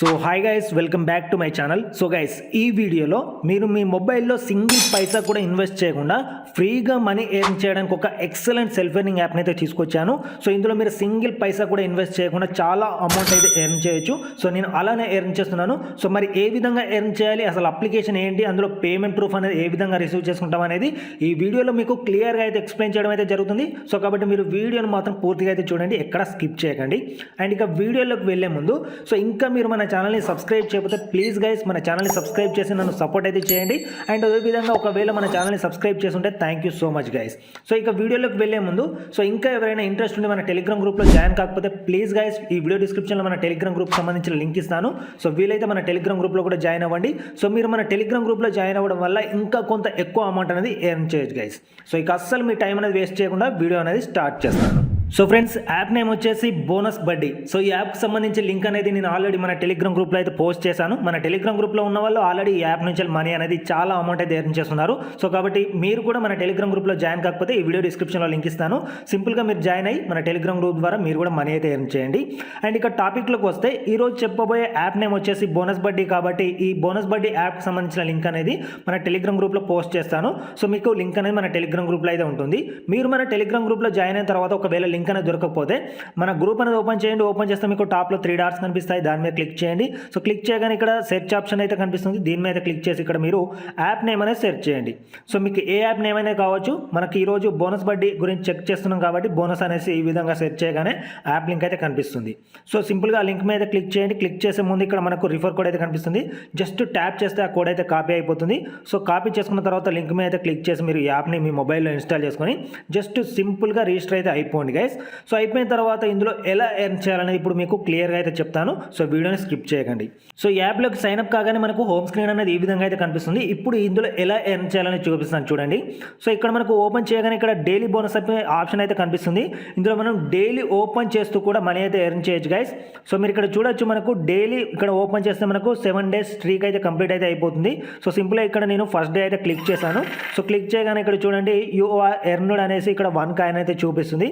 So hi guys welcome back to my channel so guys ఈ వీడియోలో మీరు మీ మొబైల్లో సింగిల్ పైసా కూడా ఇన్వెస్ట్ చేయకుండా ఫ్రీగా మనీ ఎర్న్ చేయడానికి ఒక ఎక్సలెంట్ సెల్ఫ్ ఎర్నింగ్ యాప్ని అయితే తీసుకొచ్చాను. సో ఇందులో మీరు సింగిల్ పైసా కూడా ఇన్వెస్ట్ చేయకుండా చాలా అమౌంట్ అయితే ఎర్న్ చేయొచ్చు. సో నేను అలానే ఎర్న్ చేస్తున్నాను. సో మరి ఏ విధంగా ఎర్న్ చేయాలి? అసలు అప్లికేషన్ ఏంటి? అందులో పేమెంట్ ప్రూఫ్ అనేది ఏ విధంగా రిసీవ్ చేసుకుంటాం అనేది ఈ వీడియోలో మీకు క్లియర్గా అయితే ఎక్స్ప్లెయిన్ చేయడం అయితే జరుగుతుంది. సో కాబట్టి మీరు వీడియోను మాత్రం పూర్తిగా అయితే చూడండి. ఎక్కడ స్కిప్ చేయకండి. అండ్ ఇక వీడియోలోకి వెళ్ళే ముందు సో ఇంకా మీరు మన ఛానల్ని సబ్స్క్రైబ్ చేయకపోతే ప్లీజ్ గైస్ మన ఛానల్ని సబ్స్క్రైబ్ చేసి నన్ను సపోర్ట్ అయితే చేయండి. అండ్ అదే విధంగా ఒకవేళ మన ఛానల్ని సబ్స్క్రైబ్ చేసుంటే thank you so much guys so ఇక వీడియోలోకి వెళ్ళే ముందు సో ఇంకా ఎవరైనా ఇంట్రెస్ట్ ఉంది మన టెలిగ్రామ్ గ్రూప్లో జాయిన్ కాకపోతే ప్లీజ్ గైస్ ఈ వీడియో డిస్క్రిప్షన్లో మన టెలిగ్రామ్ గ్రూప్ సంబంధించిన లింక్ ఇస్తాను. సో వీలైతే మన టెలిగ్రామ్ గ్రూప్లో కూడా జాయిన్ అవ్వండి. సో మీరు మన టెలిగ్రామ్ గ్రూప్లో జాయిన్ అవ్వడం వల్ల ఇంకా కొంత ఎక్కువ అమౌంట్ అనేది ఎర్న్ చేయొచ్చు గైస్ సో ఇక అస్సలు మీ టైం అనేది వేస్ట్ చేయకుండా వీడియో అనేది స్టార్ట్ చేస్తాను. సో ఫ్రెండ్స్ యాప్ నేమ్ వచ్చేసి బోనస్ బడ్డీ. సో ఈ యాప్కి సంబంధించి లింక్ అనేది నేను ఆల్రెడీ మన టెలిగ్రామ్ గ్రూప్లో అయితే పోస్ట్ చేశాను. మన టెలిగ్రామ్ గ్రూప్లో ఉన్న వాళ్ళు ఆల్రెడీ ఈ యాప్ నుంచి మనీ అనేది చాలా అమౌంట్ అయితే ఎర్న్ చేస్తున్నారు. సో కాబట్టి మీరు కూడా మన టెలిగ్రామ్ గ్రూప్లో జాయిన్ కాకపోతే ఈ వీడియో డిస్క్రిప్షన్లో లింక్ ఇస్తాను. సింపుల్గా మీరు జాయిన్ అయ్యి మన టెలిగ్రామ్ గ్రూప్ ద్వారా మీరు కూడా మనీ అయితే ఎర్న్ చేయండి. అండ్ ఇక టాపిక్లోకి వస్తే ఈరోజు చెప్పబోయే యాప్ నేమ్ వచ్చేసి బోనస్ బడ్డీ కాబట్టి ఈ బోనస్ బడ్డీ యాప్కి సంబంధించిన లింక్ అనేది మన టెలిగ్రామ్ గ్రూప్లో పోస్ట్ చేస్తాను. సో మీకు లింక్ అనేది మన టెలిగ్రామ్ గ్రూప్లో అయితే ఉంటుంది. మీరు మన టెలిగ్రామ్ గ్రూప్లో జాయిన్ అయిన తర్వాత ఒకవేళ లింక్ అనేది దొరకకపోతే మన గ్రూప్ అనేది ఓపెన్ చేయండి. ఓపెన్ చేస్తే మీకు టాప్లో త్రీ డాట్స్ కనిపిస్తాయి. దాని మీద క్లిక్ చేయండి. సో క్లిక్ చేయగానే ఇక్కడ సెర్చ్ ఆప్షన్ అయితే కనిపిస్తుంది. దీని మీద క్లిక్ చేసి ఇక్కడ మీరు యాప్ నేమ్ అనేది సెర్చ్ చేయండి. సో మీకు ఏ యాప్ నేమ్ అనేది కావచ్చు మనకి ఈరోజు బోనస్ బడ్డీ గురించి చెక్ చేస్తున్నాం కాబట్టి బోనస్ అనేసి ఈ విధంగా సెర్చ్ చేయగానే యాప్ లింక్ అయితే కనిపిస్తుంది. సో సింపుల్గా లింక్ మీద క్లిక్ చేయండి. క్లిక్ చేసే ముందు ఇక్కడ మనకు రిఫర్ కోడ్ అయితే కనిపిస్తుంది. జస్ట్ ట్యాప్ చేస్తే ఆ కోడ్ అయితే కాపీ అయిపోతుంది. సో కాపీ చేసుకున్న తర్వాత లింక్ మీద అయితే క్లిక్ చేసి మీరు ఈ యాప్ని మీ మొబైల్లో ఇన్స్టాల్ చేసుకొని జస్ట్ సింపుల్గా రిజిస్టర్ అయితే అయిపోండి గైస్ సో అయిపోయిన తర్వాత ఇందులో ఎలా ఎర్న్ చేయాలనేది ఇప్పుడు మీకు క్లియర్గా అయితే చెప్తాను. సో వీడియోని స్కిప్ చేయకండి. సో ఈ యాప్లోకి సైన్ అప్ కాగానే మనకు హోమ్ స్క్రీన్ అనేది ఈ విధంగా అయితే కనిపిస్తుంది. ఇప్పుడు ఇందులో ఎలా ఎర్న్ చేయాలని చూపిస్తాను చూడండి. సో ఇక్కడ మనకు ఓపెన్ చేయగానే ఇక్కడ డైలీ బోనస్ ఆప్షన్ అయితే కనిపిస్తుంది. ఇందులో మనం డైలీ ఓపెన్ చేస్తూ కూడా మనీ అయితే ఎర్న్ చేయొచ్చు గైస్ సో మీరు ఇక్కడ చూడొచ్చు మనకు డైలీ ఇక్కడ ఓపెన్ చేస్తే మనకు సెవెన్ డేస్ స్ట్రీక్ అయితే కంప్లీట్ అయితే అయిపోతుంది. సో సింపుల్గా ఇక్కడ నేను ఫస్ట్ డే అయితే క్లిక్ చేశాను. సో క్లిక్ చేయగానే ఇక్కడ చూడండి యూ ఆర్ అనేసి ఇక్కడ వన్ కాయిన్ అయితే చూపిస్తుంది.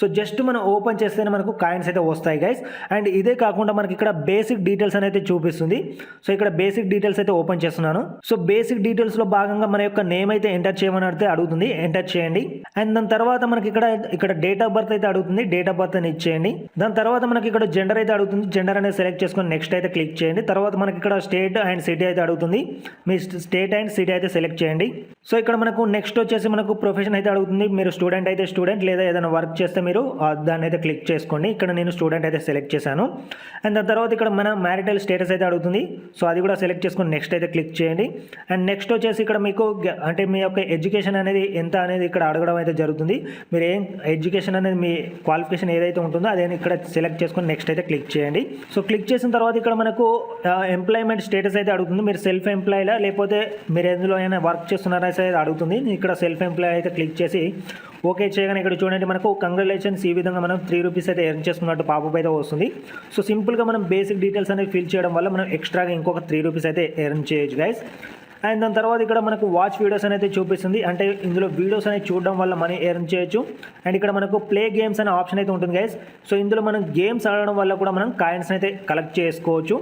సో జస్ట్ మనం ఓపెన్ చేస్తేనే మనకు కాయిన్స్ అయితే వస్తాయి గైస్ అండ్ ఇదే కాకుండా మనకి ఇక్కడ బేసిక్ డీటెయిల్స్ అనేది చూపిస్తుంది. సో ఇక్కడ బేసిక్ డీటెయిల్స్ అయితే ఓపెన్ చేస్తున్నాను. సో బేసిక్ డీటెయిల్స్లో భాగంగా మన యొక్క నేమ్ అయితే ఎంటర్ చేయమని అడిగితే అడుగుతుంది. ఎంటర్ చేయండి. అండ్ దాని తర్వాత మనకి ఇక్కడ ఇక్కడ డేట్ ఆఫ్ బర్త్ అయితే అడుగుతుంది. డేట్ ఆఫ్ బర్త్ అని ఇచ్చేయండి. దాని తర్వాత మనకి ఇక్కడ జెండర్ అయితే అడుగుతుంది. జెండర్ అనేది సెలెక్ట్ చేసుకొని నెక్స్ట్ అయితే క్లిక్ చేయండి. తర్వాత మనకి ఇక్కడ స్టేట్ అండ్ సిటీ అయితే అడుగుతుంది. మీ స్టేట్ అండ్ సిటీ అయితే సెలెక్ట్ చేయండి. సో ఇక్కడ మనకు నెక్స్ట్ వచ్చేసి మనకు ప్రొఫెషన్ అయితే అడుగుతుంది. మీరు స్టూడెంట్ అయితే స్టూడెంట్ లేదా ఏదైనా వర్క్ చేస్తే మీరు దాని దాన్ని అయితే క్లిక్ చేసుకోండి. ఇక్కడ నేను స్టూడెంట్ అయితే సెలెక్ట్ చేశాను. అండ్ దాని తర్వాత ఇక్కడ మన మ్యారిటల్ స్టేటస్ అయితే అడుగుతుంది. సో అది కూడా సెలెక్ట్ చేసుకొని నెక్స్ట్ అయితే క్లిక్ చేయండి. అండ్ నెక్స్ట్ వచ్చేసి ఇక్కడ మీకు అంటే మీ యొక్క ఎడ్యుకేషన్ అనేది ఎంత అనేది ఇక్కడ అడగడం అయితే జరుగుతుంది. మీరు ఏం ఎడ్యుకేషన్ అనేది మీ క్వాలిఫికేషన్ ఏదైతే ఉంటుందో అదే ఇక్కడ సెలెక్ట్ చేసుకొని నెక్స్ట్ అయితే క్లిక్ చేయండి. సో క్లిక్ చేసిన తర్వాత ఇక్కడ మనకు ఎంప్లాయ్మెంట్ స్టేటస్ అయితే అడుగుతుంది. మీరు సెల్ఫ్ ఎంప్లాయీలా లేకపోతే మీరు ఎందులో అయినా వర్క్ చేస్తున్నారా అయితే అడుగుతుంది. ఇక్కడ సెల్ఫ్ ఎంప్లాయీ అయితే క్లిక్ చేసి ఓకే చేయగానే ఇక్కడ చూడండి మనకు కంగ్రాచులేషన్స్ ఈ విధంగా మనం త్రీ రూపీస్ అయితే ఎర్న్ చేసుకున్నట్టు పాపప్ అయితే వస్తుంది. సో సింపుల్గా మనం బేసిక్ డీటెయిల్స్ అనేవి ఫిల్ చేయడం వల్ల మనం ఎక్స్ట్రాగా ఇంకొక త్రీ రూపీస్ అయితే ఎర్న్ చేయొచ్చు గైస్ అండ్ దాని తర్వాత ఇక్కడ మనకు వాచ్ వీడియోస్ అనేది చూపిస్తుంది. అంటే ఇందులో వీడియోస్ అనేవి చూడడం వల్ల మనీ ఎర్న్ చేయొచ్చు. అండ్ ఇక్కడ మనకు ప్లే గేమ్స్ అనే ఆప్షన్ అయితే ఉంటుంది గైస్ సో ఇందులో మనం గేమ్స్ ఆడడం వల్ల కూడా మనం కాయిన్స్ అయితే కలెక్ట్ చేసుకోవచ్చు.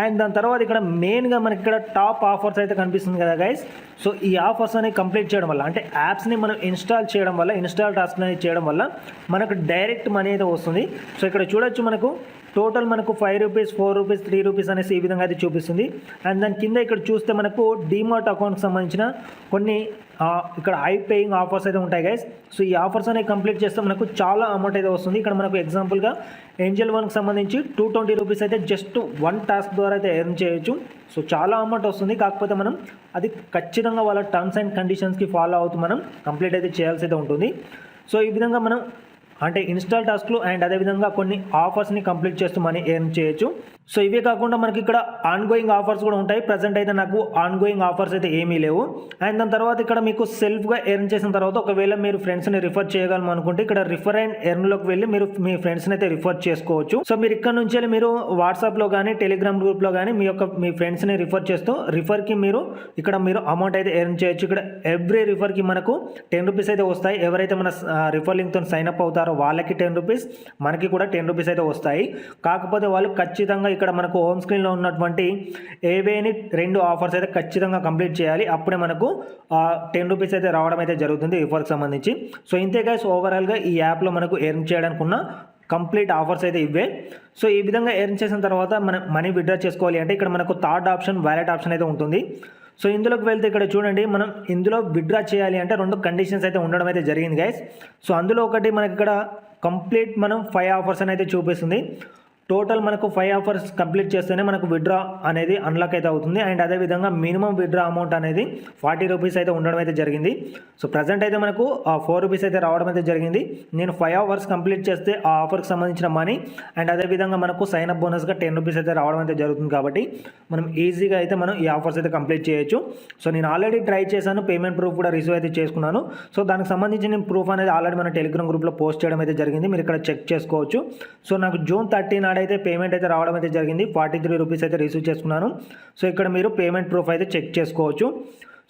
అండ్ దాని తర్వాత ఇక్కడ మెయిన్గా మనకి ఇక్కడ టాప్ ఆఫర్స్ అయితే కనిపిస్తుంది కదా గైస్ సో ఈ ఆఫర్స్ అనేవి కంప్లీట్ చేయడం వల్ల అంటే యాప్స్ని మనం ఇన్స్టాల్ చేయడం వల్ల ఇన్స్టాల్ టాస్క్ అనేది చేయడం వల్ల మనకు డైరెక్ట్ మనీ అయితే వస్తుంది. సో ఇక్కడ చూడొచ్చు మనకు టోటల్ మనకు five rupees four rupees three rupees అనేసి ఈ విధంగా అయితే చూపిస్తుంది. అండ్ దాని కింద ఇక్కడ చూస్తే మనకు డీమార్ట్ అకౌంట్కి సంబంధించిన కొన్ని ఇక్కడ హై పేయింగ్ ఆఫర్స్ అయితే ఉంటాయి గైస్ సో ఈ ఆఫర్స్ అనేవి కంప్లీట్ చేస్తే మనకు చాలా అమౌంట్ అయితే వస్తుంది. ఇక్కడ మనకు ఎగ్జాంపుల్గా ఏంజల్ వన్కి సంబంధించి టూ ట్వంటీ రూపీస్ అయితే జస్ట్ వన్ టాస్క్ ద్వారా అయితే ఎర్న్ చేయొచ్చు. సో చాలా అమౌంట్ వస్తుంది. కాకపోతే మనం అది ఖచ్చితంగా వాళ్ళ టర్మ్స్ అండ్ కండిషన్స్కి ఫాలో అవుతూ మనం కంప్లీట్ అయితే చేయాల్సి అయితే ఉంటుంది. సో ఈ విధంగా మనం అంటే ఇన్స్టాల్ టాస్క్లు అండ్ అదేవిధంగా కొన్ని ఆఫర్స్ని కంప్లీట్ చేస్తూ మనీ ఎర్న్ చేయొచ్చు. సో ఇవే కాకుండా మనకి ఇక్కడ ఆన్గోయింగ్ ఆఫర్స్ కూడా ఉంటాయి. ప్రజెంట్ అయితే నాకు ఆన్గోయింగ్ ఆఫర్స్ అయితే ఏమీ లేవు. అండ్ దాని తర్వాత ఇక్కడ మీకు సెల్ఫ్గా ఎర్న్ చేసిన తర్వాత ఒకవేళ మీరు ఫ్రెండ్స్ని రిఫర్ చేయగలం అనుకుంటే ఇక్కడ రిఫర్ అండ్ ఎర్న్లోకి వెళ్ళి మీరు మీ ఫ్రెండ్స్ని అయితే రిఫర్ చేసుకోవచ్చు. సో మీరు ఇక్కడ నుంచి వెళ్ళి మీరు వాట్సాప్లో కానీ టెలిగ్రామ్ గ్రూప్లో కానీ మీ యొక్క మీ ఫ్రెండ్స్ని రిఫర్ చేస్తూ రిఫర్కి మీరు ఇక్కడ మీరు అమౌంట్ అయితే ఎర్న్ చేయొచ్చు. ఇక్కడ ఎవ్రీ రిఫర్కి మనకు టెన్ రూపీస్ అయితే వస్తాయి. ఎవరైతే మన రిఫర్ లింక్తో సైన్ అప్ అవుతారో వాళ్ళకి టెన్ రూపీస్ మనకి కూడా టెన్ రూపీస్ అయితే వస్తాయి. కాకపోతే వాళ్ళు ఖచ్చితంగా ఇక్కడ మనకు హోమ్ స్క్రీన్లో ఉన్నటువంటి ఏవేని రెండు ఆఫర్స్ అయితే ఖచ్చితంగా కంప్లీట్ చేయాలి. అప్పుడే మనకు టెన్ రూపీస్ అయితే రావడం అయితే జరుగుతుంది రిఫర్కి సంబంధించి. సో ఇంతే గైస్ ఓవరాల్గా ఈ యాప్లో మనకు ఎర్న్ చేయడానికి ఉన్న కంప్లీట్ ఆఫర్స్ అయితే ఇవే. సో ఈ విధంగా ఎర్న్ చేసిన తర్వాత మనం మనీ విత్డ్రా చేసుకోవాలి అంటే ఇక్కడ మనకు థర్డ్ ఆప్షన్ వ్యాలెట్ ఆప్షన్ అయితే ఉంటుంది. సో ఇందులోకి వెళ్తే ఇక్కడ చూడండి మనం ఇందులో విత్డ్రా చేయాలి అంటే రెండు కండిషన్స్ అయితే ఉండడం అయితే జరిగింది గైస్ సో అందులో ఒకటి మనకి ఇక్కడ కంప్లీట్ మనం ఫైవ్ ఆఫర్స్ అని అయితే చూపిస్తుంది. టోటల్ మనకు ఫైవ్ ఆఫర్స్ కంప్లీట్ చేస్తేనే మనకు విత్డ్రా అనేది అన్లాక్ అయితే అవుతుంది. అండ్ అదేవిధంగా మినిమం విత్డ్రా అమౌంట్ అనేది ఫార్టీ రూపీస్ అయితే ఉండడం అయితే జరిగింది. సో ప్రజెంట్ అయితే మనకు ఫోర్ రూపీస్ అయితే రావడం అయితే జరిగింది. నేను ఫైవ్ అవర్స్ కంప్లీట్ చేస్తే ఆ ఆఫర్కి సంబంధించిన మనీ అండ్ అదేవిధంగా మనకు సైన్ అప్ బోనస్గా టెన్ రూపీస్ అయితే రావడం అయితే జరుగుతుంది కాబట్టి మనం ఈజీగా అయితే మనం ఈ ఆఫర్స్ అయితే కంప్లీట్ చేయొచ్చు. సో నేను ఆల్రెడీ ట్రై చేశాను పేమెంట్ ప్రూఫ్ కూడా రిసీవ్ అయితే చేసుకున్నాను. సో దానికి సంబంధించిన ప్రూఫ్ అనేది ఆల్రెడీ మన టెలిగ్రామ్ గ్రూప్లో పోస్ట్ చేయడం అయితే జరిగింది. మీరు ఇక్కడ చెక్ చేసుకోవచ్చు. సో నాకు జూన్ థర్టీ నాడైతే పేమెంట్ అయితే రావడం అయితే జరిగింది. ఫార్టీ త్రీ రూపీస్ అయితే రిసీవ్ చేసుకున్నాను. సో ఇక్కడ మీరు పేమెంట్ ప్రూఫ్ అయితే చెక్ చేసుకోవచ్చు.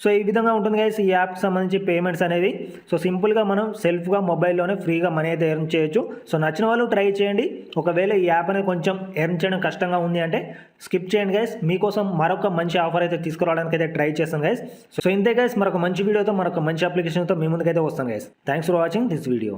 సో ఈ విధంగా ఉంటుంది గైస్ ఈ యాప్కి సంబంధించి పేమెంట్స్ అనేవి. సో సింపుల్గా మనం సెల్ఫ్గా మొబైల్లోనే ఫ్రీగా మనీ అయితే ఎర్న్ చేయొచ్చు. సో నచ్చిన వాళ్ళు ట్రై చేయండి. ఒకవేళ ఈ యాప్ అనేది కొంచెం ఎర్న్ చేయడం కష్టంగా ఉంది అంటే స్కిప్ చేయండి గైస్ మీకోసం మరొక మంచి ఆఫర్ అయితే తీసుకురావడానికి అయితే ట్రై చేస్తాను గైస్ సో ఇంతే గైస్ మరొక మంచి వీడియోతో మరొక మంచి అప్లికేషన్తో మీ ముందుకైతే వస్తాను guys thanks for watching this video